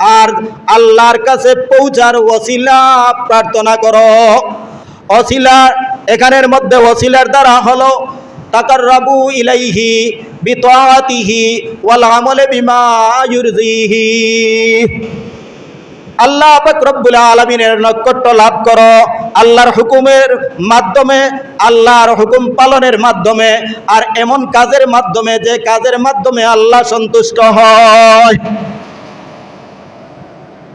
আর আল্লাহর কাছে পৌঁছার ওয়াসিলা প্রার্থনা করো। অসিলা এখানের মধ্যে ওসিলার দ্বারা হলো, তাকাররাবু ইলাইহি বিতাআতিহি ওয়াল আমলে বিমা আল্লাহ রব্বুল আলামিনের নৈকট্য লাভ করো। আল্লাহর হুকুমের মাধ্যমে, আল্লাহর হুকুম পালনের মাধ্যমে আর এমন কাজের মাধ্যমে যে কাজের মাধ্যমে আল্লাহ সন্তুষ্ট হয়।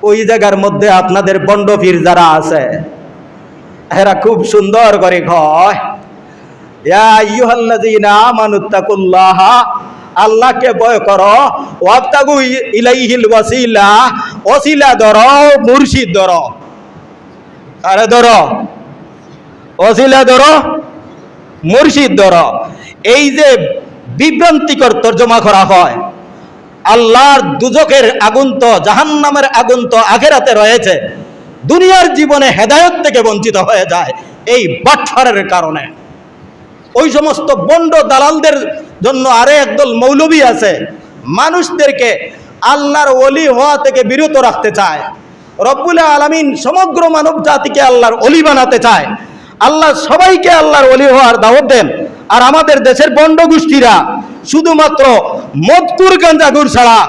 ওই জায়গার মধ্যে আপনাদের বন্ডফির যারা আছে, এরা খুব সুন্দর করে কয় আল্লাহকে ভয় করো, ওয়াবতাগু ইলাইহিল ওয়াসিলা ওসিলা ধরো, মুর্শিদ ধরো। আরে ধরো ওসিলা ধরো, মুর্শিদ ধরো। এই যে বিভ্রান্তিকর তর্জমা করা হয় আল্লাহর দুজকের আগুন জাহান্নামের আগুন তো আখেরাতে রয়েছে। দুনিয়ার জীবনে হেদায়ত থেকে বঞ্চিত হয়ে যায় এই বাটফারের কারণে। ওই সমস্ত বন্ড দালালদের জন্য আরে একদল মৌলবী আছে। মানুষদেরকে আল্লাহর অলি হওয়া থেকে বিরত রাখতে চায়। রব্বুল আলমিন সমগ্র মানব জাতিকে আল্লাহর অলি বানাতে চায়। আল্লাহ সবাইকে আল্লাহর অলি হওয়ার দাওয়াত দেন। আর আমাদের দেশের বন্ড গোষ্ঠীরা শুধুমাত্র মদকুর গাঞ্জাগুর ছাড়া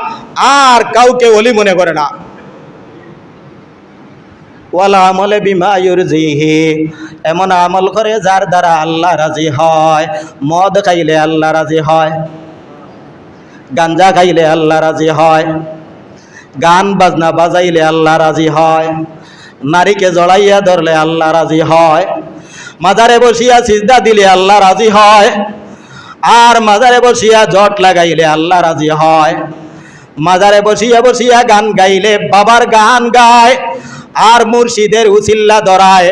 আর কাউকে অলি মনে করে না। ওয়ালা আমলে বিমা ইউরজিহি, এমন আমল করে যার দ্বারা আল্লাহ রাজি হয়। মদ খাইলে আল্লাহ রাজি হয় গাঞ্জা খাইলে আল্লাহ রাজি হয়, গান বাজনা বাজাইলে আল্লাহ রাজি হয়, নারীকে জড়াইয়া ধরলে আল্লাহ রাজি হয়, মাজারে বসিয়া সিজদা দিলে আল্লাহ রাজি হয়। আর মাজারে বসিয়া জট লাগাইলে আল্লাহ রাজি হয়। মাজারে বসিয়া বসিয়া গান গাইলে বাবার গান গায়। আর মুর্শিদের উসিল্লা ধরায়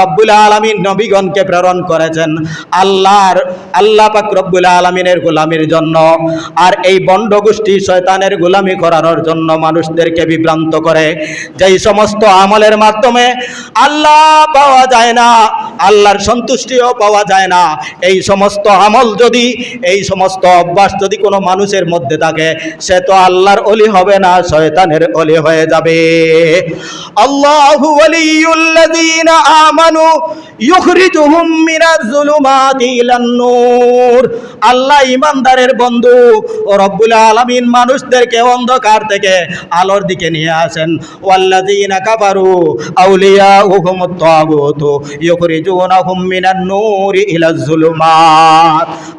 রব্বুল আলমিন নবীগণকে প্রেরণ করেছেন আল্লাহর, আল্লাহ পাক রব্বুল আলমিনের গোলামির জন্য। আর এই বন্ড গোষ্ঠী শয়তানের গোলামি করানোর জন্য মানুষদেরকে বিভ্রান্ত করে। যেই সমস্ত আমলের মাধ্যমে আল্লাহ পাওয়া যায় না, আল্লাহর সন্তুষ্টিও পাওয়া যায় না, এই সমস্ত আমল যদি, এই সমস্ত অভ্যাস যদি কোনো মানুষের মধ্যে থাকে, সে তো আল্লাহর অলি হবে না, শয়তানের অলি হয়ে যাবে। আল্লাহু যুলুমাতি ইলান নূর। আল্লাহ ইমানদারের বন্ধু ও রব্বুল আলামিন মানুষদেরকে অন্ধকার থেকে আলোর দিকে নিয়ে আসেন।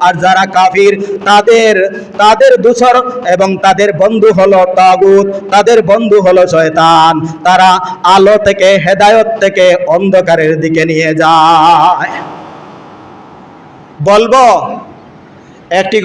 আর যারা কাফির, তাদের তাদের দূষর এবং তাদের বন্ধু হলো তাগুত, তাদের বন্ধু হলো শয়তান। তারা আলো থেকে হেদায়ত থেকে অন্ধকারের দিকে নিয়ে যায়। বলব একটি